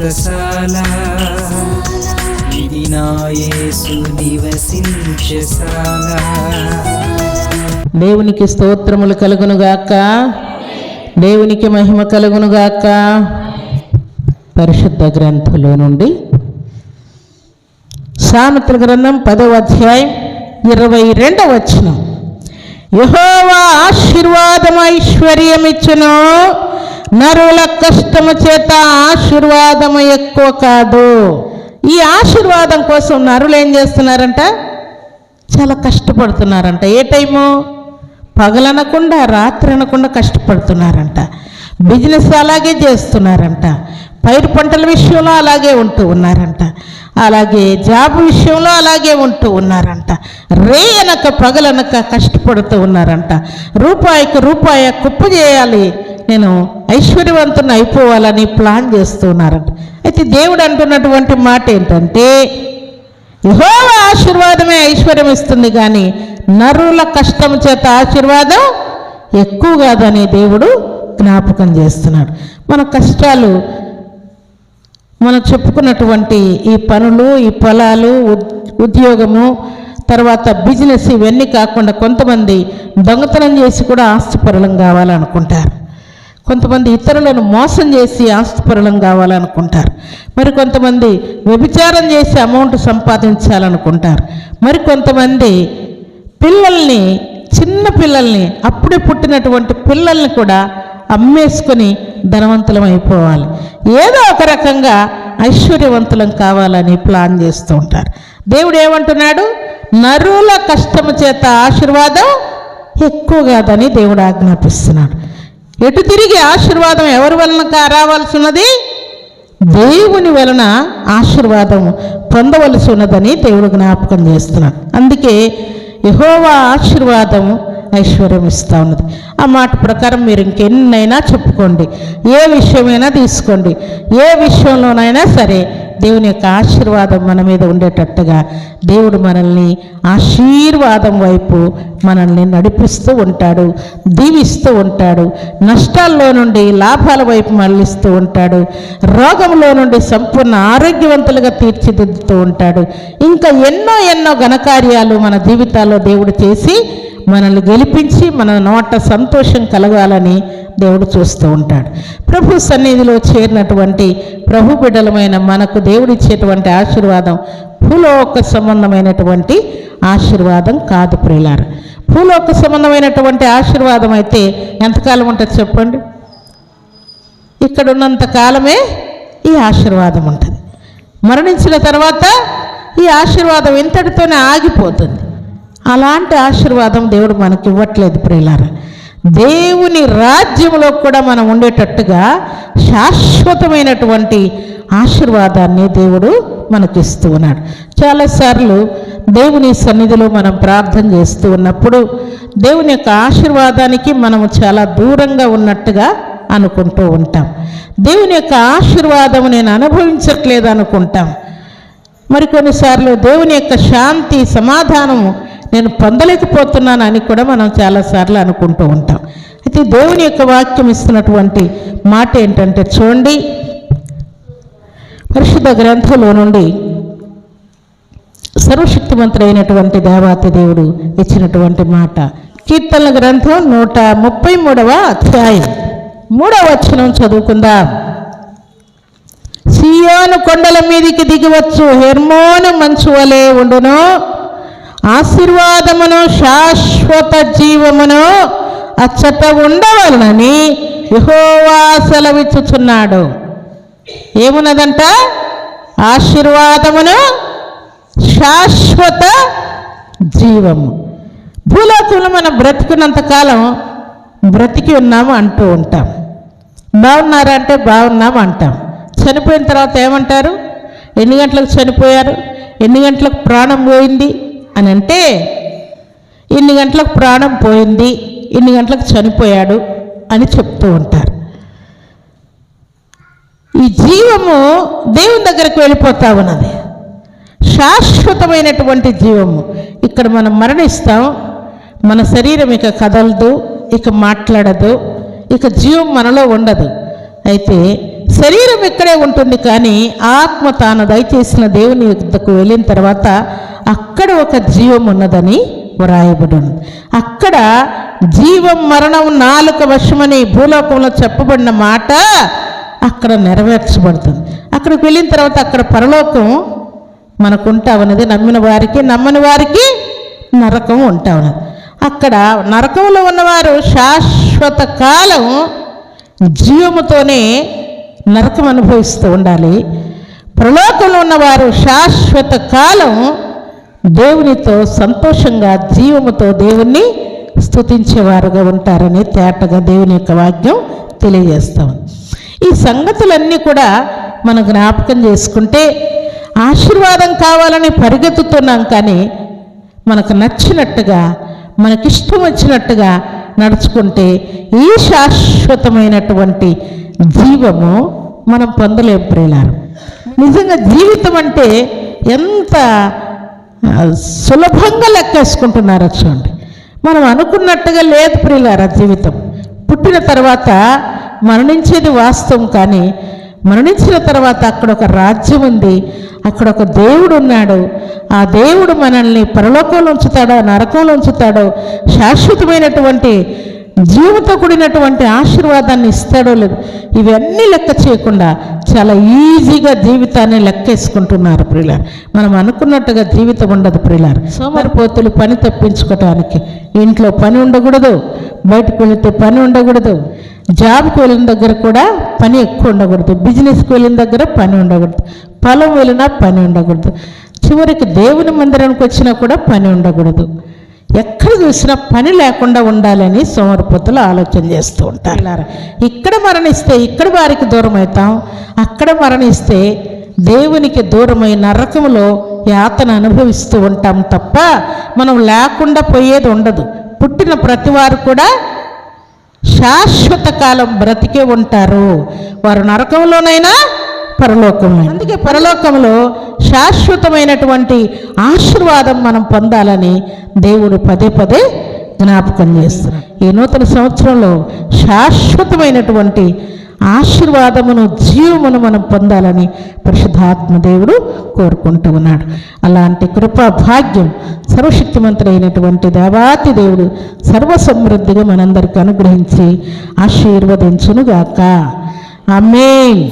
వ్రతశాల ఇది నివసించశాల దేవునికి స్తోత్రములు కలుగునుగాక. దేవునికి మహిమ కలుగునుగాక. పరిశుద్ధ గ్రంథంలో నుండి సామెతల గ్రంథం పదవ అధ్యాయం ఇరవై రెండవ వచనం. యహోవా ఆశీర్వాదం ఐశ్వర్యమిచ్చును. నరుల కష్టము చేత ఆశీర్వాదము ఎక్కువ కాదు. ఈ ఆశీర్వాదం కోసం నరులు ఏం చేస్తున్నారంట? చాలా కష్టపడుతున్నారంట. ఏ టైము? పగలనకుండా రాత్రి అనకుండా కష్టపడుతున్నారంట. బిజినెస్ అలాగే చేస్తున్నారంట. పైరు పంటల విషయంలో అలాగే ఉంటూ ఉన్నారంట. అలాగే జాబ్ విషయంలో అలాగే ఉంటూ ఉన్నారంట. రే అనక పగలనక కష్టపడుతూ ఉన్నారంట. రూపాయికి రూపాయి కుప్ప చేయాలి. నేను ఐశ్వర్యవంతుని అయిపోవాలని ప్లాన్ చేస్తున్నారంట. అయితే దేవుడు అంటున్నటువంటి మాట ఏంటంటే యహోవ ఆశీర్వాదమే ఐశ్వర్యం ఇస్తుంది కానీ నరుల కష్టం చేత ఆశీర్వాదం ఎక్కువ కాదని దేవుడు జ్ఞాపకం చేస్తున్నాడు. మన కష్టాలు మనం చెప్పుకున్నటువంటి ఈ పనులు ఈ పొలాలు ఉద్యోగము తర్వాత బిజినెస్ ఇవన్నీ కాకుండా కొంతమంది దొంగతనం చేసి కూడా ఆస్తిపరులం కావాలనుకుంటారు. కొంతమంది ఇతరులను మోసం చేసి ఆస్తిపరులం కావాలనుకుంటారు. మరి కొంతమంది వ్యభిచారం చేసి అమౌంట్ సంపాదించాలనుకుంటారు. మరి కొంతమంది పిల్లల్ని చిన్న పిల్లల్ని అప్పుడే పుట్టినటువంటి పిల్లల్ని కూడా అమ్మేసుకొని ధనవంతులం అయిపోవాలి. ఏదో ఒక రకంగా ఐశ్వర్యవంతులం కావాలని ప్లాన్ చేస్తూ ఉంటారు. దేవుడు ఏమంటున్నాడు? నరుల కష్టము చేత ఆశీర్వాదం ఎక్కువ కాదని దేవుడు ఆజ్ఞాపిస్తున్నాడు. ఎటు తిరిగి ఆశీర్వాదం ఎవరి వలన రావాల్సినది? దేవుని వలన ఆశీర్వాదం పొందవలసి ఉన్నదని దేవుడు జ్ఞాపకం చేస్తున్నాడు. అందుకే యహోవా ఆశీర్వాదం ఐశ్వర్యం ఇస్తూ ఉన్నది. ఆ మాట ప్రకారం మీరు ఇంకెన్నైనా చెప్పుకోండి. ఏ విషయమైనా తీసుకోండి. ఏ విషయంలోనైనా సరే దేవుని యొక్క ఆశీర్వాదం మన మీద ఉండేటట్టుగా దేవుడు మనల్ని ఆశీర్వాదం వైపు మనల్ని నడిపిస్తూ ఉంటాడు దీవిస్తూ ఉంటాడు నష్టాల్లో నుండి లాభాల వైపు మళ్ళిస్తూ ఉంటాడు రోగంలో నుండి సంపూర్ణ ఆరోగ్యవంతులుగా తీర్చిదిద్దుతూ ఉంటాడు. ఇంకా ఎన్నో ఎన్నో ఘనకార్యాలు మన జీవితాల్లో దేవుడు చేసి మనల్ని గెలిపించి మన నోట సంతోషం కలగాలని దేవుడు చూస్తూ ఉంటాడు. ప్రభు సన్నిధిలో చేరినటువంటి ప్రభు బిడ్డలమైన మనకు దేవుడిచ్చేటువంటి ఆశీర్వాదం భూలోక సంబంధమైనటువంటి ఆశీర్వాదం కాదు ప్రియులార. భూలోక సంబంధమైనటువంటి ఆశీర్వాదం అయితే ఎంతకాలం ఉంటుంది చెప్పండి? ఇక్కడ ఉన్నంత కాలమే ఈ ఆశీర్వాదం ఉంటుంది. మరణించిన తర్వాత ఈ ఆశీర్వాదం ఇంతటితోనే ఆగిపోతుంది. అలాంటి ఆశీర్వాదం దేవుడు మనకి ఇవ్వట్లేదు ప్రియులారా. దేవుని రాజ్యంలో కూడా మనం ఉండేటట్టుగా శాశ్వతమైనటువంటి ఆశీర్వాదాన్ని దేవుడు మనకిస్తూ ఉన్నాడు. చాలాసార్లు దేవుని సన్నిధిలో మనం ప్రార్థన చేస్తూ ఉన్నప్పుడు దేవుని యొక్క ఆశీర్వాదానికి మనము చాలా దూరంగా ఉన్నట్టుగా అనుకుంటూ ఉంటాం. దేవుని యొక్క ఆశీర్వాదం నేను అనుభవించట్లేదు అనుకుంటాం. మరి కొన్నిసార్లు దేవుని యొక్క శాంతి సమాధానము నేను పొందలేకపోతున్నాను అని కూడా మనం చాలాసార్లు అనుకుంటూ ఉంటాం. అయితే దేవుని యొక్క వాక్యం ఇస్తున్నటువంటి మాట ఏంటంటే చూడండి. పరిశుద్ధ గ్రంథంలో నుండి సర్వశక్తిమంతుడైనటువంటి దేవాతి దేవుడు ఇచ్చినటువంటి మాట. కీర్తనల గ్రంథం నూట ముప్పై మూడవ అధ్యాయం. మూడవ వచనం చదువుకుందాం. సియోను కొండల మీదికి దిగివచ్చు హెర్మోను మంచు వలె ఉండును. ఆశీర్వాదమును శాశ్వత జీవమును అచ్చట ఉండవలనని యహోవా సెలవిచ్చుచున్నాడు. ఏమున్నదంట? ఆశీర్వాదమును శాశ్వత జీవము. భూలోకంలో మనం బ్రతికినంత కాలం బ్రతికి ఉన్నాము అంటూ ఉంటాం. బాగున్నారంటే బాగున్నాము అంటాం. చనిపోయిన తర్వాత ఏమంటారు? ఎన్ని గంటలకు చనిపోయారు? ఎన్ని గంటలకు ప్రాణం పోయింది? అని అంటే ఇన్ని గంటలకు ప్రాణం పోయింది ఇన్ని గంటలకు చనిపోయాడు అని చెప్తూ ఉంటారు. ఈ జీవము దేవుని దగ్గరకు వెళ్ళిపోతా ఉన్నది. శాశ్వతమైనటువంటి జీవము. ఇక్కడ మనం మరణిస్తాం మన శరీరం ఇక కదలదు ఇక మాట్లాడదు ఇక జీవం మనలో ఉండదు. అయితే శరీరం ఇక్కడే ఉంటుంది కానీ ఆత్మ తాను దయచేసిన దేవుని యుద్ధకు వెళ్ళిన తర్వాత అక్కడ ఒక జీవం ఉన్నదని వ్రాయబడి ఉంది అక్కడ జీవం మరణం నాలుక వశమని భూలోకంలో చెప్పబడిన మాట అక్కడ నెరవేర్చబడుతుంది. అక్కడికి వెళ్ళిన తర్వాత అక్కడ పరలోకం మనకు ఉంటా ఉన్నది. నమ్మిన వారికి నమ్మని వారికి నరకం ఉంటా ఉన్నది. అక్కడ నరకంలో ఉన్నవారు శాశ్వత కాలం జీవముతోనే నరకం అనుభవిస్తూ ఉండాలి. ప్రలోకంలో ఉన్నవారు శాశ్వత కాలం దేవునితో సంతోషంగా జీవముతో దేవుణ్ణి స్తుతించేవారుగా ఉంటారని తేటగా దేవుని యొక్క వాక్యం తెలియజేస్తాం ఈ సంగతులన్నీ కూడా మనం జ్ఞాపకం చేసుకుంటే ఆశీర్వాదం కావాలని పరిగెత్తుతున్నాం కానీ మనకు నచ్చినట్టుగా మనకిష్టం వచ్చినట్టుగా నడుచుకుంటే ఈ శాశ్వతమైనటువంటి జీవము మనం పొందలేం ప్రియులారు. నిజంగా జీవితం అంటే ఎంత సులభంగా లెక్కేసుకుంటున్నారు చూడండి. మనం అనుకున్నట్టుగా లేదు ప్రియులారా జీవితం. పుట్టిన తర్వాత మరణించేది వాస్తవం కానీ మరణించిన తర్వాత అక్కడ ఒక రాజ్యం ఉంది అక్కడ ఒక దేవుడు ఉన్నాడు. ఆ దేవుడు మనల్ని పరలోకంలో ఉంచుతాడో నరకంలో ఉంచుతాడో శాశ్వతమైనటువంటి జీవంతో కూడినటువంటి ఆశీర్వాదాన్ని ఇస్తాడో లేదు ఇవన్నీ లెక్క చేయకుండా చాలా ఈజీగా జీవితాన్ని లెక్కేసుకుంటున్నారు ప్రియులారు. మనం అనుకున్నట్టుగా జీవితం ఉండదు ప్రియులారు. సోమరిపోతులు పని తప్పించుకోవటానికి ఇంట్లో పని ఉండకూడదు బయటకు వెళితే పని ఉండకూడదు జాబ్కి వెళ్ళిన దగ్గర కూడా పని ఎక్కువ ఉండకూడదు బిజినెస్కి వెళ్ళిన దగ్గర పని ఉండకూడదు పొలం వెళ్ళినా పని ఉండకూడదు చివరికి దేవుని మందిరానికి వచ్చినా కూడా పని ఉండకూడదు. ఎక్కడ చూసినా పని లేకుండా ఉండాలని సోమరిపోతులు ఆలోచన చేస్తూ ఉంటారు ఇక్కడ మరణిస్తే ఇక్కడ వారికి దూరం అవుతాం అక్కడ మరణిస్తే దేవునికి దూరమై నరకములో యాతన అనుభవిస్తూ ఉంటాం తప్ప మనం లేకుండా పోయేది ఉండదు. పుట్టిన ప్రతి వారు కూడా శాశ్వత కాలం బ్రతికే ఉంటారు. వారు నరకంలోనైనా పరలోకము. అందుకే పరలోకంలో శాశ్వతమైనటువంటి ఆశీర్వాదం మనం పొందాలని దేవుడు పదే పదే జ్ఞాపకం చేస్తున్నాడు. ఈ నూతన సంవత్సరంలో శాశ్వతమైనటువంటి ఆశీర్వాదమును జీవమును మనం పొందాలని పరిశుద్ధాత్మ దేవుడు కోరుకుంటూ ఉన్నాడు. అలాంటి కృపా భాగ్యం సర్వశక్తిమంతుడైనటువంటి దేవాతి దేవుడు సర్వసమృద్ధిగా మనందరికీ అనుగ్రహించి ఆశీర్వదించునుగాక. ఆమేన్.